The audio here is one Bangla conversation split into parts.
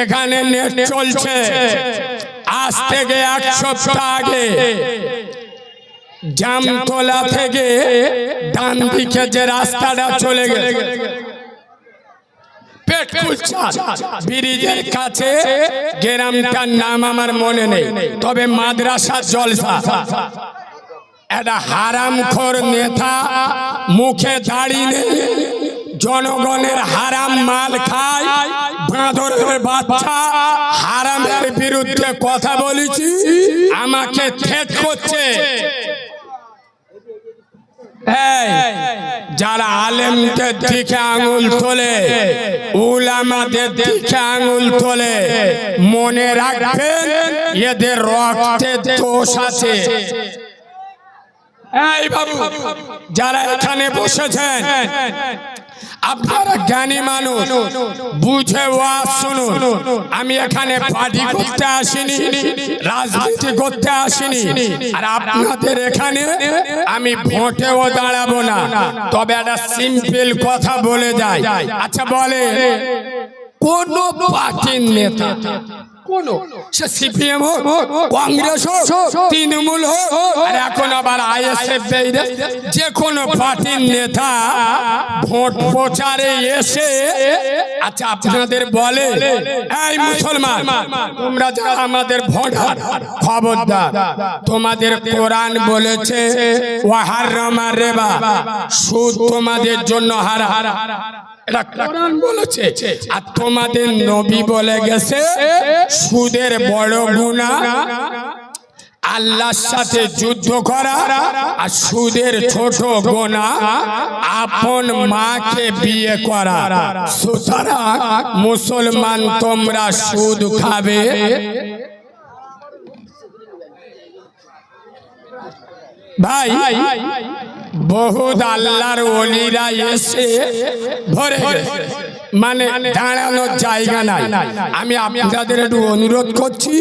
এখানে নেট চলছে। আজ থেকে এক সপ্তাহ আগে জামতলা থেকে ডান দিকে যে রাস্তাটা চলে গেছে কাছে নাম আমার মনে নেই, তবে মাদ্রাসা মুখে দাড়ি নেই। জনগণের হারাম মাল খায়, বাঁদরের বাচ্চা, হারামের বিরুদ্ধে কথা বলেছি, আমাকে থেট করছে। যারা আলেমদের দিকে আঙুল তোলে, উলামাদের দিকে আঙুল তোলে, মনে রাখবেন, এদের রক্তে দোষ আছে। এই বাবু, যারা এখানে বসেছেন আপনারা জ্ঞানী মানুষ, বুঝে শুনুন। আমি এখানে পার্টি করতে আসিনি, রাজনীতি করতে আসিনি। আর আপনাদের এখানে আমি ভোটেও দাঁড়াবো না। তবে একটা সিম্পল কথা বলে যাই। আচ্ছা বলে কোন পার্টির নেতা কোন? সে সিপিএম হোক কংগ্রেস হোক তৃণমূল হোক আর এখন আবার আইএসএফ যে কোনো পার্টির নেতা ভোট প্রচারে এসে আচ্ছা আপনাদের বলে। এই মুসলমান তোমরা যারা আমাদের ভোটার খবরদার তোমাদের কোরআন বলেছে ওয়াহার রমা রেবা সুদ তোমাদের জন্য হারা তোমাদের নবী বলে গেছে, সুদের বড় গুণা, আল্লাহর সাথে যুদ্ধ করা আর সুদের ছোট গোনা আপন মাকে বিয়ে করা। সুতরাং মুসলমান তোমরা সুদ খাবে। ভাই বহুত আল্লাহর ওলিরা এসে ভরে। মানে দাঁড়ানোর জায়গা নাই। আমি আপনাদের একটু অনুরোধ করছি,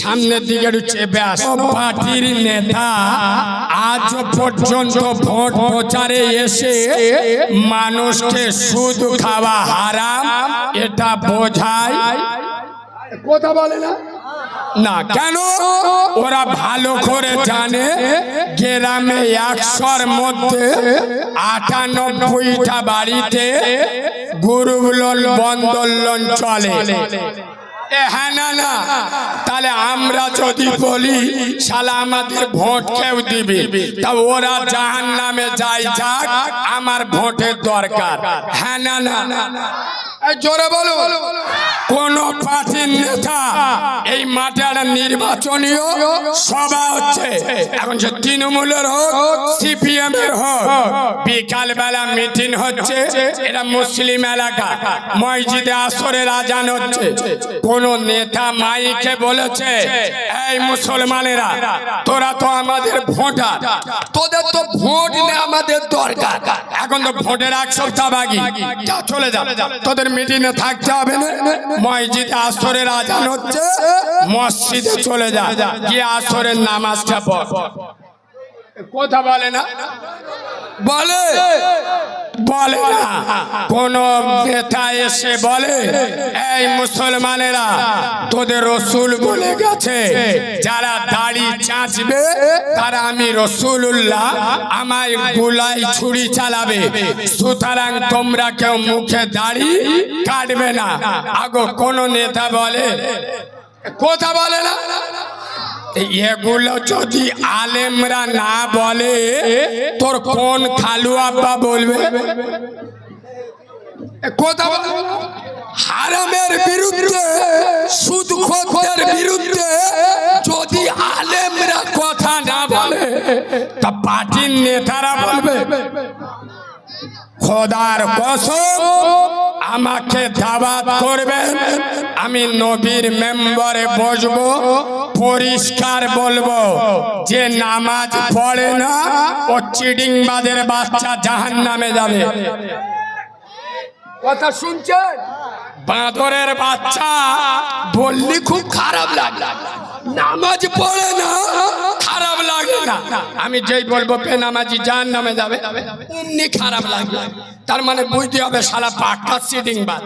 সামনের দিকে একটু চেপে আস। পার্টির নেতা, আজ পর্যন্ত ভোট প্রচারে এসে মানুষকে সুদ খাওয়া হারাম, এটা বোঝায়। কথা বলে না। না কেন? ওরা ভালো করে জানে, গ্রামে একশোর মধ্যে আটানব্বইটা বাড়িতে গরু লোন চলে। হ্যাঁ না না। তাহলে আমরা যদি বলি দিবি? তা ওরা নামে আমার ভোটের দরকার। হ্যাঁ না না। জোরে বলো। কোন পার্টির নেতা নির্বাচনীয় সভা হচ্ছে। এখন সে তৃণমূলের হোক সিপিএম এর হোক বিকাল বেলা মিটিং হচ্ছে। এটা মুসলিম এলাকা, মসজিদে আসরের আজান হচ্ছে। কোন নেতা মাইকে বলেছে, এই মুসলমানেরা, তোরা তো আমাদের ভোটার। তোদের তো ভোট আমাদের দরকার। এখন তো ভোটের এক সপ্তাহ বাকি। চলে যা। তোদের মিটিংয়ে থাকতে হবে না। মসজিদে আসরের আজান হচ্ছে, মসজিদে চলে যা গিয়ে আসরের নামাজটা পড় কথা বলে না? বলে? বলে না। কোন নেতা এসে বলে এই মুসলমানেরা তোদের রসুল বলে গেছে যারা দাড়ি চাঁচবে তারা আমি রসুল্লাহ আমায় গুলাই ছুরি চালাবে। সুতরাং তোমরা কেউ মুখে দাড়ি কাটবে না। আগো কোন নেতা বলে কথা বলে না? এগুলো যদি আলেমরা না বলে, তোর কোন খালু আব্বা বলবে? কথা হারামের বিরুদ্ধে সুদ বিরুদ্ধে যদি আলেমরা কথা না বলে, তা পার্টির নেতারা বলবে, খোদার কসম আমাকে দাওয়াত করবেন। আমি নবীর মেম্বারে বসবো পরিষ্কার বলব যে নামাজ পড়ে না ও চিডিং চিডিংবাদের বাচ্চা জাহান নামে যাবে। কথা শুনছেন? বাঁদরের বাচ্চা বললি খুব খারাপ লাগে। নামাজ পড়ে না। খারাপ লাগে না। আমি যেই বলব বেনামাজি জাহান নামে যাবে অমনি খারাপ লাগবে। তার মানে বুঝতে হবে সারা পাটটা সিটিং বাদ।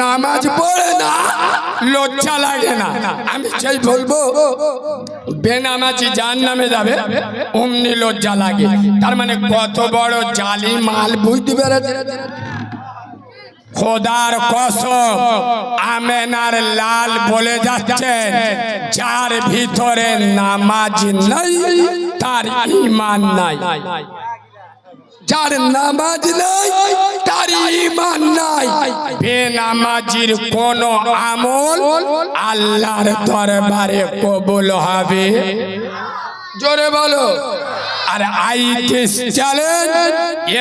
নামাজ পড়ে না লজ্জা লাগে না। আমি সেই বলব বেনামাজি যার নামে যাবে অমনি লজ্জা লাগে। তার মানে কত বড় জালি মাল বুঝতে পেরেছে? খোদার কসম, আমেনার লাল বলে যাচ্ছে, যার ভিতরে নামাজ নাই, তার ইমান নাই। যার নামাজ নাই, তার ইমান নাই। বেনামাজির কোন আমল আল্লাহর দরবারে কবুল হবে? জোরে বলো। আর আইটিস চ্যালেঞ্জ,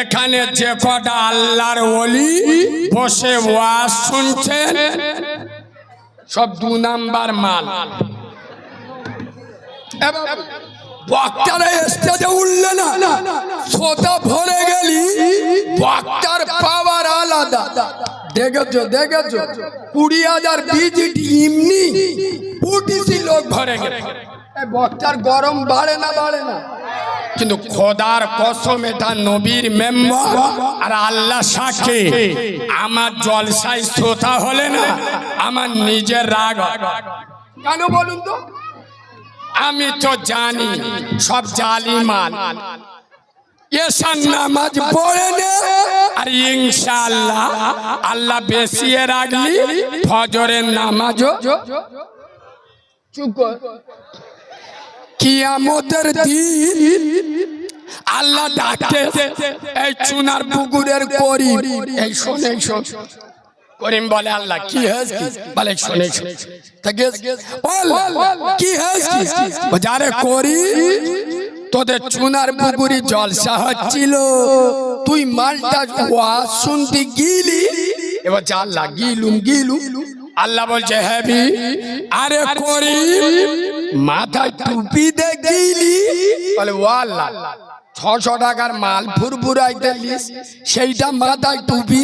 এখানে যে কটা আল্লাহর ওলি বসে ওয়াজ শুনছেন সব দু নাম্বার মাল। উঠলে না ভরে গেলি আলাদা। দেখেছ দেখেছ? কুড়ি হাজার এমনি লোক ভরে গেল বক্তার গরম বাড়ে না বাড়ে না। কিন্তু খোদার কসম, এটা নবীর মেম্বার আর আল্লাহ সাক্ষী। আমার জলসাই শ্রোতা হলে না, আমার নিজের রাগ কেন বলুন তো? আমি তো জানি, সব জালি মাল আর আল্লাহ। কিয়ামতের দিন আল্লাহ ডাকে, এই চুনার পুকুরের করি এই শোনে করিম বলে, আল্লাহ, কি হয়েছে? বলে শুনে কি হয়েছে যারে করি তোদের চুনার পুকুরি জলসা হচ্ছিল। তুই মালটা শুনতে গিলি। এবার যা আল্লাহ গিলুম গিলুম। আল্লাহ বলছে হ্যাবি আরে করি মাথায় টুপি দে গিলি বলে ও আল্লাহ ছশো টাকার মাল ফুরফুরাইতে লিস সেইটা মাথায় টুপি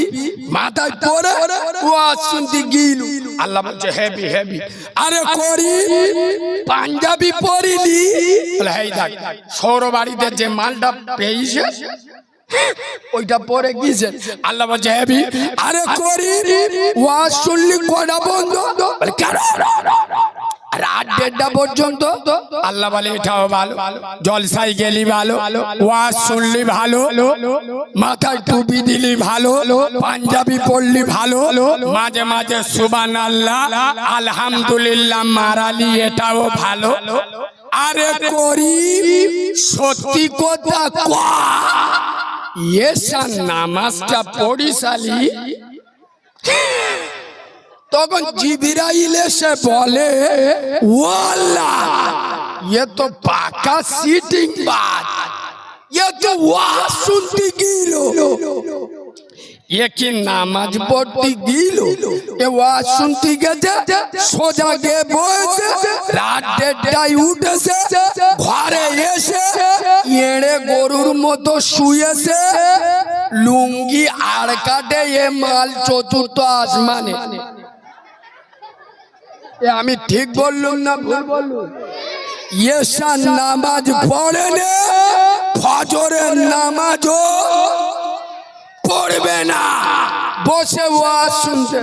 মাথায় পরে ও শুনতে গিল। আল্লাহ বলছে হেভি হেভি আরে করি পাঞ্জাবি পরিলি? বলে হেই দেখ সৌর বাড়িতে যে মালটা পেয়েছে ওইটা পরে গিয়েছে আল্লাহ বলছে হেভি আরে করি ওয়াজ শুনলি কটা বন্ধ? রাত দেড়টা পর্যন্ত আল্লাহ বলে এটাও ভালো জলসাই গেলি ভালো ওয়াজ শুনলি ভালো মাথায় টুপি দিলি ভালো পাঞ্জাবি পড়লি ভালো মাঝে মাঝে সুবান আল্লাহ আলহামদুলিল্লাহ মারালি এটাও ভালো। আরে করি সত্যি কথা এসার নামাজটা পড়িশালি তখন জিবিরাইল এসে বলে ওয়াল্লা এ তো পাকা সিটিং বাদ এ তো ওয়া শুনতে গিয়েলো এ কি নামাজ পড়তে গিল এ ওয়াজ শুনতে গেছে সোজা গে বসে রাত দেড়টায় উঠেছে ঘরে এসে এড়ে গরুর মতো শুয়েছে লুঙ্গি আর কাটে এ মাল চতুর্থ আসমানে। আমি ঠিক বললুম না ভুল বললুম। ইয়েশা নামাজ পড়ে নে ফজরের নামাজও পড়বে না। বসে ওয়াজ শুনতে।